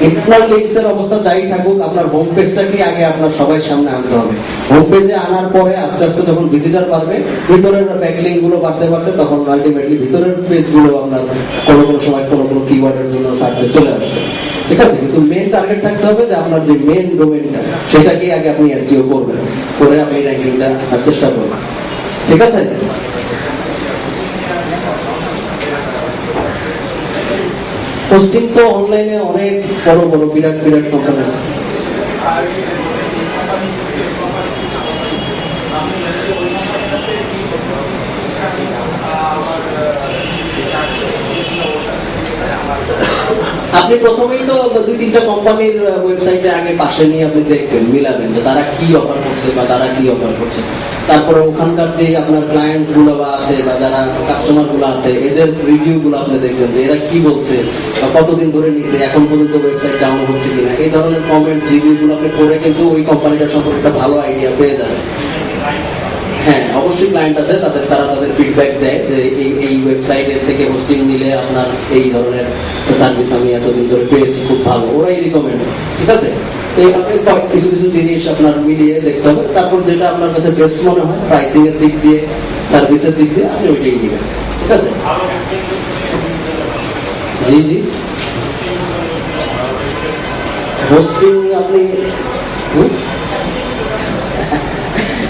Internal links এর অবস্থা যাই থাকুক আপনার হোম পেজটাকে আগে আপনার সবাই সামনে আনতে হবে। হোম পেজে আনার পরে আস্তে আস্তে যখন ভিজিটর পারবে ভিতরের ব্যাকলিংগুলো বাড়তে বাড়তে তখন আলটিমেটলি ভিতরের পেজগুলো আপনার কোনো কোনো সময় কোনো কোনো কিওয়ার্ডের জন্য সার্চে চলে আসবে। ঠিক আছে? কিন্তু মেন টার্গেট থাকতে হবে যে আপনার যে মেন ডোমেনটা সেটাকে আগে আপনি এসইও করবেন। করে আপনি র্যাঙ্কিংটা চেষ্টা করবেন। ঠিক আছে? পোস্টিং তো অনলাইনে অনেক বড় বড় বিরাট বিরাট কোম্পানি আছে। আপনি প্রথমেই তো দুই তিনটা কোম্পানির ওয়েবসাইটে আগে পাশে নিয়ে আপনি দেখবেন, মিলাবেন যে তারা কি অফার করছে বা তারা কি অফার করছে। তারপরে ওখানকার যে আপনার ক্লায়েন্টসগুলো বা আছে বা যারা কাস্টমারগুলো আছে, এদের রিভিউ গুলো আপনি দেখবেন যে এরা কি বলছে বা কতদিন ধরে নিচ্ছে এখন পর্যন্ত ওয়েবসাইট ডাউন হচ্ছে কিনা। এই ধরনের কমেন্টস রিভিউ গুলো আপনি পড়ে কিন্তু ওই কোম্পানিটার সম্পর্কে একটা ভালো আইডিয়া পেয়ে যাবেন। হ্যাঁ অবশ্যই ক্লায়েন্ট আছে, তাদের, তারা তাদের ফিডব্যাক দেয় যে এই এই ওয়েবসাইটের থেকে হোস্টিং নিলে আপনার এই ধরনের সার্ভিস আমি এতদিন ধরে পেয়েছি, খুব ভালো। ওরাই রিকমেন্ড ঠিক আছে? তো আপনি কিছু কিছু জিনিস আপনার মিলিয়ে দেখতে হবে, তারপর যেটা আপনার কাছে বেস্ট মনে হয় প্রাইসিং এর দিক দিয়ে সার্ভিসের দিক দিয়ে, আপনি ওইটাই নেবেন, ঠিক আছে? জি জি। হোস্টিং আপনি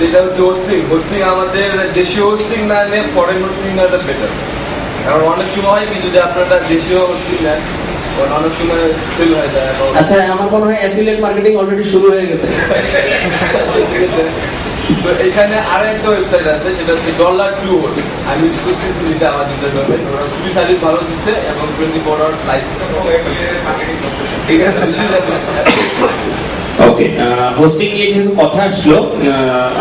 যেটা হচ্ছে হোস্টিং হোস্টিং আমাদের দেশীয় হোস্টিং না নিয়ে ফরেন হোস্টিং নেওয়াটা বেটার কারণ অনেক সময় হয় কি যদি আপনারা দেশীয় হোস্টিং নেন অনেক সময় সেল হয়ে যায় এবং আচ্ছা আমার মনে হয় অ্যাফিলিয়েট মার্কেটিং অলরেডি শুরু হয়ে গেছে। ঠিক আছে তো এখানে আরও একটা ওয়েবসাইট আছে সেটা হচ্ছে ডলার টু আমি ইউজ করতেছি যেটা আমার যেটা ডোমেন ওরা খুবই সার্ভিস ভালো দিচ্ছে এবং টোয়েন্টি ফোর আওয়ার্স লাইফ ঠিক আছে ওকে হোস্টিং নিয়ে যেহেতু কথা আসলো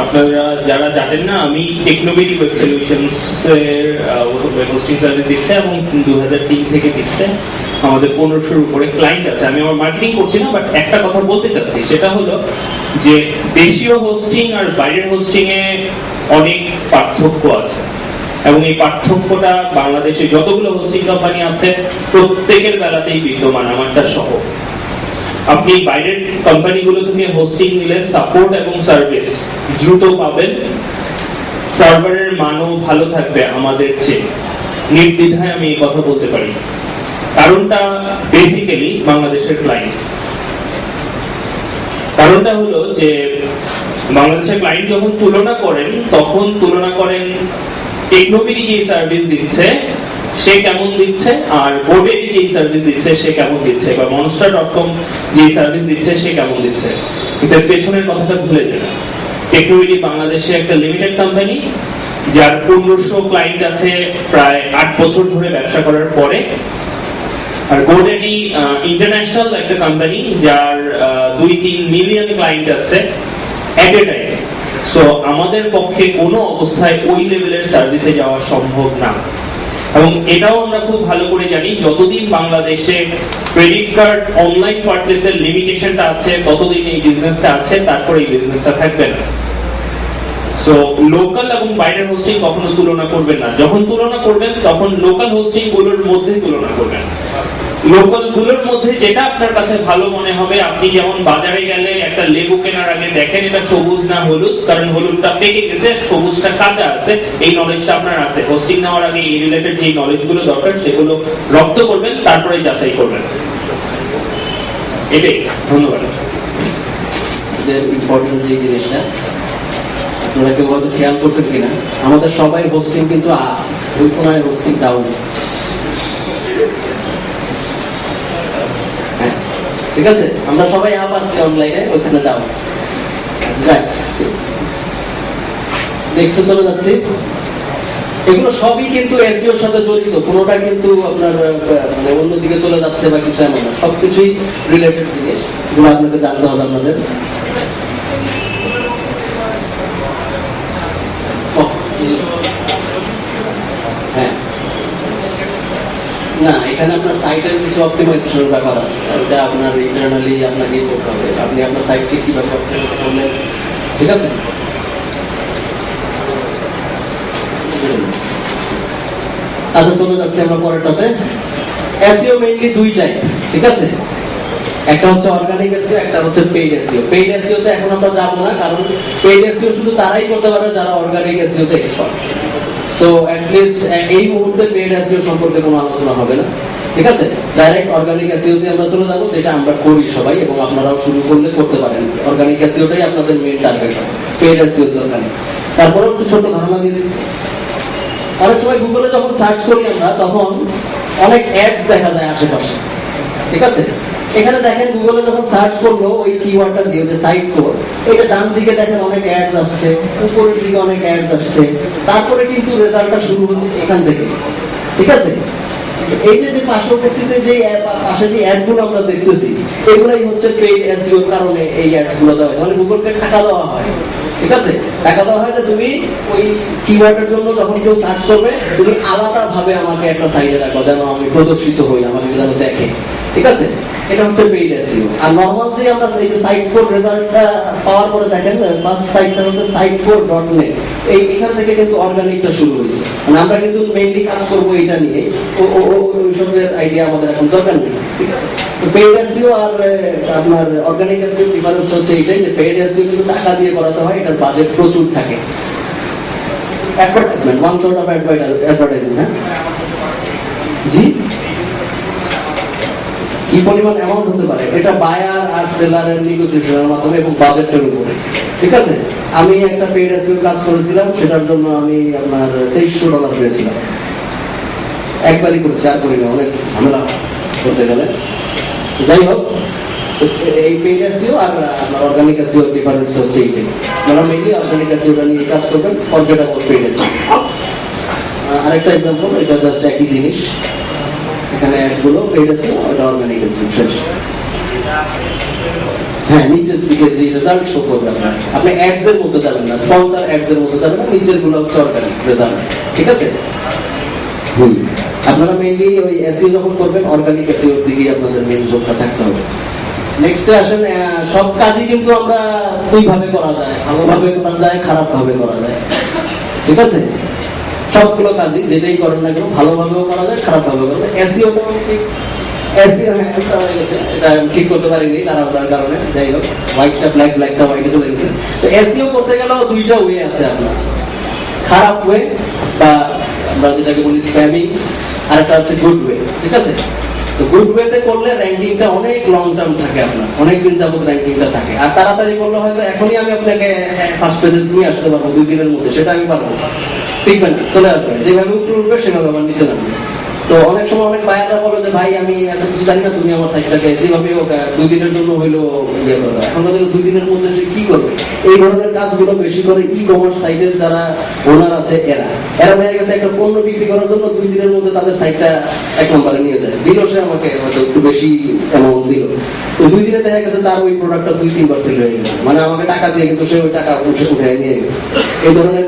আপনারা যারা জানেন না, আমি ওয়েব সলিউশনস এর হোস্টিং সার্ভিস দিচ্ছে এবং দু থেকে দিচ্ছে। আমাদের পনেরোশোর উপরে ক্লায়েন্ট আছে। আমি আমার মার্কেটিং করছি না বাট একটা কথা বলতে চাচ্ছি। সেটা হলো যে দেশীয় হোস্টিং আর বাইরের হোস্টিং এ অনেক পার্থক্য আছে। এবং এই পার্থক্যটা বাংলাদেশে যতগুলো হোস্টিং কোম্পানি আছে, প্রত্যেকের বেলাতেই বিদ্যমান, আমারটা সহ। আপনি বাইরের কোম্পানিগুলো থেকে হোস্টিং নিলে সাপোর্ট এবং সার্ভিস দ্রুত পাবেন। সার্ভারের মানও ভালো থাকবে আমাদের চেয়ে। নির্দ্বিধায় আমি এই কথা বলতে পারি। কারণটা বেসিক্যালি বাংলাদেশের ক্লায়েন্ট কারণটা হলো যে বাংলাদেশের ক্লায়েন্ট যখন তুলনা করেন, তখন তুলনা করেন টেকনোবিডি যে সার্ভিস দিচ্ছে। সে কেমন দিচ্ছে? আর বোর্ডের যে সার্ভিস দিচ্ছে, সে কেমন দিচ্ছে? বা মনস্টার ডট কম যে সার্ভিস দিচ্ছে, সে কেমন দিচ্ছে? কিন্তু পেছনের কথাটা ভুলে যান। টেকনোবিডি বাংলাদেশে একটা লিমিটেড কোম্পানি যার পনেরোশো ক্লায়েন্ট আছে প্রায় আট বছর ধরে ব্যবসা করার পরে। আর গোডেডি ইন্টারন্যাশনাল একটা কোম্পানি যার দুই তিন মিলিয়ন ক্লায়েন্ট আছে সো আমাদের পক্ষে কোনো অবস্থায় ওই লেভেলের সার্ভিসে যাওয়া সম্ভব না। এবং এটাও আমরা খুব ভালো করে জানি, যতদিন বাংলাদেশে ক্রেডিট কার্ড অনলাইন পারচেসের লিমিটেশনটা আছে, ততদিন এই বিজনেসটা আছে, তারপরে এই বিজনেসটা থাকবে না। সো লোকাল এবং বাইরের হোস্টিং কখনো তুলনা করবেন না। যখন তুলনা করবেন, তখন লোকাল হোস্টিংগুলোর মধ্যে তুলনা মধ্যে যেটা আপনার কাছে ভালো মনে হবে, আপনি যেমন বাজারে গেলে একটা লেবু কেনার আগে দেখেন, এটা সবুজ না হলুদ? কারণ হলুদটা পেকে গেছে, সবুজটা কাঁচা আছে, এই নলেজটা আপনার আছে। হোস্টিং নেওয়ার আগে এই রিলেটেড যে দরকার, সেগুলো রপ্ত করবেন তারপরে যাচাই করবেন। এটাই, ধন্যবাদ। জিনিসটা, আপনারা কেউ হয়তো খেয়াল করছেন কিনা, আমাদের সবাই হোস্টিং কিন্তু ওই ঠিক আছে? আমরা সবাই অ্যাপ অনলাইনে যাও। নেক্সট চলে যাচ্ছি। এগুলো সবই কিন্তু এসিওর সাথে জড়িত, কোনোটা কিন্তু আপনার মানে অন্যদিকে চলে যাচ্ছে বা কিছু এমন না। সবকিছুই রিলেটেড জিনিস। আপনাকে জানতে হবে আপনাদের। না, এখানে আপনার সাইটের কিছু অপটিমাইজেশনের ব্যাপার আছে। এটা আপনার ইন্টারনালি আপনাকে করতে হবে। আপনি আপনার সাইটকে ঠিক আছে? পরেরটাতে। টাইপ ঠিক আছে? একটা হচ্ছে অর্গানিক এসইও একটা হচ্ছে এখন আমরা শুধু তারাই করতে যারা অর্গানিক এক্সপার্ট সো লিস্ট এই মুহূর্তে পেইড এসইও সম্পর্কে কোনো আলোচনা হবে না। ঠিক আছে? ডাইরেক্ট অর্গানিক এসইও তে আমরা চলে যাব, যেটা আমরা করি সবাই এবং আপনারাও শুরু করলে করতে পারেন। অর্গানিক এসইওটাই আপনাদের মেইন টার্গেট পেইড এসইও দরকার নেই। তারপরে একটু ছোট ধারণা দিয়ে অনেক সময় গুগলে যখন সার্চ করি আমরা, তখন অনেক অ্যাডস দেখা যায় আশেপাশে। ঠিক আছে? এখানে দেখেন গুগলে যখন সার্চ করল, ওই কিওয়ার্ডটা দিয়ে সাইট কোড এটা ডান দিকে দেখেন অনেক অ্যাডস আসছে, উপরের দিকে অনেক অ্যাডস আসছে। তারপরে কিন্তু রেজাল্টটা শুরু হচ্ছে এখান থেকে। ঠিক আছে? এই যে পার্শ্ববর্তীতে যে পাশে যে অ্যাডগুলো আমরা দেখতেছি, এগুলাই হচ্ছে পেইড কারণে এই অ্যাডগুলো দেওয়া হয়। মানে গুগলকে টাকা দেওয়া হয়। ঠিক আছে? তুমি ওই কিওয়ার্ডের জন্য যখন কেউ সার্চ করবে, তুমি আমাকে একটা সাইডে রাখো, যেন আমি প্রদর্শিত হই, আমাকে যেন দেখে। ঠিক আছে? এটা হচ্ছে পেইড এসইও আর নর্মাল যে আমরা এই যে সাইট কোড রেজাল্টটা পাওয়ার পরে দেখেন ফার্স্ট সাইটটা হচ্ছে সাইট কোড ডট নেট এই এখান থেকে কিন্তু অর্গানিকটা শুরু হয়েছে। মানে আমরা কিন্তু মেইনলি কাজ করব এটা নিয়ে। ও- ও- ও- ওইসবের আইডিয়া আমাদের এখন দরকার নেই। ঠিক আছে? করাতে হয় বাজেটের উপরে। ঠিক আছে? আমি একটা পেড কাজ করেছিলাম, সেটার জন্য আমি আপনার তেইশশো ডলার পেয়েছিলাম। একবারই করেছি, আর করি না অনেক ঝামেলা করতে গেলে। যাই হোক, এই পেড এসইও আর আপনার অর্গানিক এসইও ডিফারেন্স হচ্ছে এইটাই আপনারা মেইনলি অর্গানিক এসইওটা নিয়ে কাজ করবেন ফরগেট অ্যাবাউট পেড এসইও আরেকটা এক্সাম্পল এটা জাস্ট একই জিনিস। এখানে অ্যাডগুলো পেড আছে, ওটা অর্গানিক আছে শেষ হ্যাঁ নিচের দিকে যে রেজাল্ট শো করবে আপনার। আপনি অ্যাডস এর মধ্যে যাবেন না স্পন্সর অ্যাডস এর মধ্যে যাবেন না নিচেরগুলো হচ্ছে অর্গানিক রেজাল্ট ঠিক আছে? হুম। আপনারা মেইনলি ওই এসইও যখন করবেন অর্গানিক এসইওর দিকে আপনাদের মেইন জোরটা থাকতে হবে। নেক্সটে আসেন সব কাজই কিন্তু আমরা দুই ভাবে করা যায়, ভালোভাবে করা যায় খারাপ ভাবে করা যায়। ঠিক আছে? সবগুলো কাজই যেটাই করেন না কেন, ভালোভাবেও করা যায় খারাপ ভাবে করা যায়। এসিওটাও ঠিক। এসিও হ্যাঁ ঠিক এসিও খারাপ ওয়ে বা আমরা যেটাকে বলি স্প্যামিং আর একটা হচ্ছে গুড ওয়ে ঠিক আছে? তো গুড ওয়েতে করলে র্যাঙ্কিংটা অনেক লং টার্ম থাকে আপনার, অনেক দিন যাবত র্যাঙ্কিংটা থাকে। আর তাড়াতাড়ি করলে হয়তো এখনই আমি আপনাকে ফার্স্ট পেজে নিয়ে আসতে পারব, দুই দিনের মধ্যে, সেটা আমি পারব না। আছে চলে আসবে, যেভাবে উপরে উঠবে, সেভাবে আমার নিচে নামবে। তো অনেক সময় অনেক বায়াররা বলে যে, ভাই, আমি এত কিছু জানি না, তুমি আমার সাইটটাকে যেভাবে দুই দিনের জন্য হইল ইয়ে করবে দুই দিনের মধ্যে সে কি করবে? এই ধরনের কাজগুলো বেশি করে ই কমার্স সাইটের যারা ওনার আছে, এরা। এরা দেখা গেছে একটা পণ্য বিক্রি করার জন্য দুই দিনের মধ্যে তাদের সাইটটা এক নম্বরে নিয়ে যায়। দিল সে আমাকে, হয়তো একটু বেশি অ্যামাউন্ট দিল। তো দুই দিনে দেখা গেছে তার ওই প্রোডাক্টটা দুই, তিনবার সেল হয়ে গেছে। মানে আমাকে টাকা দিয়ে, কিন্তু সে ওই টাকা উঠে উঠে নিয়ে গেছে। এই ধরনের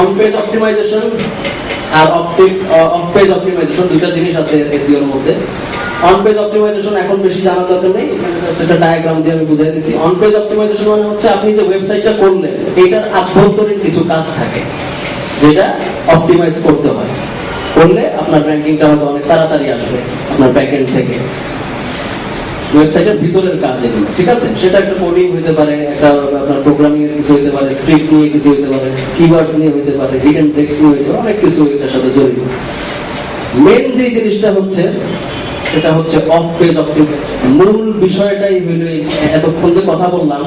অন পেজ জিনিস আছে অপটিমাইজেশন এখন বেশি জানার দরকার নেই একটা ডায়াগ্রাম দিয়ে আমি বুঝাই দিচ্ছি। অন পেজ অপটিমাইজেশন মানে হচ্ছে আপনি যে ওয়েবসাইটটা করলেন, এটার আভ্যন্তরীণ কিছু কাজ থাকে। যেটা অপটিমাইজ করতে হয়। করলে আপনার র্যাঙ্কিংটা হয়তো অনেক তাড়াতাড়ি আসবে আপনার ব্যাকএন্ড থেকে। ওয়েবসাইটের ভিতরের কাজ এগুলো, ঠিক আছে? সেটা একটা কোডিং পারে, একটা আপনার প্রোগ্রামিং এর কিছু পারে স্ক্রিপ্ট নিয়ে কিছু পারে নিয়ে পারে হিডেন টেক্সট নিয়ে পারে, অনেক কিছু এটার সাথে জড়িত। মেন যে জিনিসটা হচ্ছে, সেটা হচ্ছে অফ পেজ মূল বিষয়টাই হইল এতক্ষণ যে কথা বললাম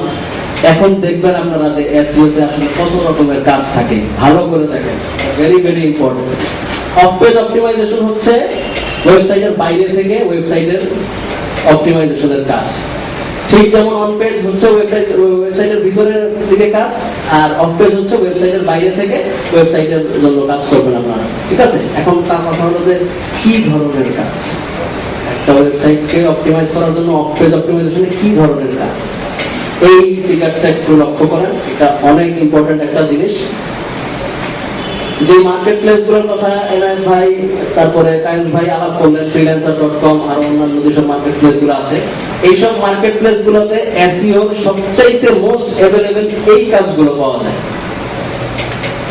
এখন দেখবেন আপনারা যে এসইও তে আসলে কত রকমের কাজ থাকে। ভালো করে দেখেন। Very very important off page optimisation হচ্ছে ওয়েবসাইটের বাইরে থেকে ওয়েবসাইটের অপটিমাইজেশনের কাজ। ঠিক যেমন অন পেজ হচ্ছে ওয়েবসাইট ওয়েবসাইটের ভিতরের দিকে কাজ, আর অফ পেজ হচ্ছে ওয়েবসাইটের বাইরে থেকে ওয়েবসাইটের জন্য কাজ করবেন আপনারা। ঠিক আছে? এখন তার কথা হলো যে কি ধরনের কাজ? একটা ওয়েবসাইটকে অপটিমাইজ করার জন্য অফ পেজ অপটিমাইজেশনে কি ধরনের কাজ? এই ফিগারটা একটু লক্ষ্য করেন, এটা অনেক ইম্পর্টেন্ট একটা জিনিস। যে মার্কেট প্লেসগুলোর কথা এনআইএস ভাই, তারপরে টাইমস ভাই আলাপ করলেন ফ্রিল্যান্সার ডট কম আর অন্যান্য যেসব মার্কেট প্লেসগুলো আছে, এইসব মার্কেট প্লেস গুলোতে এসইও সবচাইতে মোস্ট অ্যাভেলেবেল এই কাজগুলো পাওয়া যায়।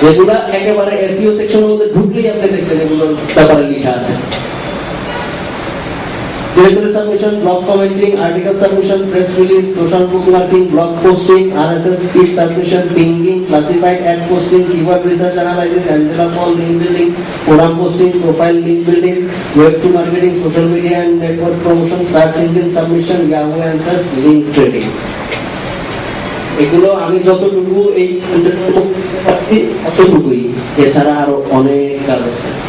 যেগুলা একেবারে এসইও সেকশনের মধ্যে ঢুকলেই আপনি দেখবেন এগুলোর ব্যাপারে লেখা আছে। Directory submission, blog commenting, article submission, press release, social bookmarking, blog posting, RSS feed submission, pinging, classified ad posting, keyword research analysis, Angela Paul link building, forum posting, profile link building, web to marketing, social media and network promotion, search engine submission, Yahoo answers, link trading. এগুলো আমি যতটুকু এই অতটুকুই এছাড়া আরও অনেক কাজ আছে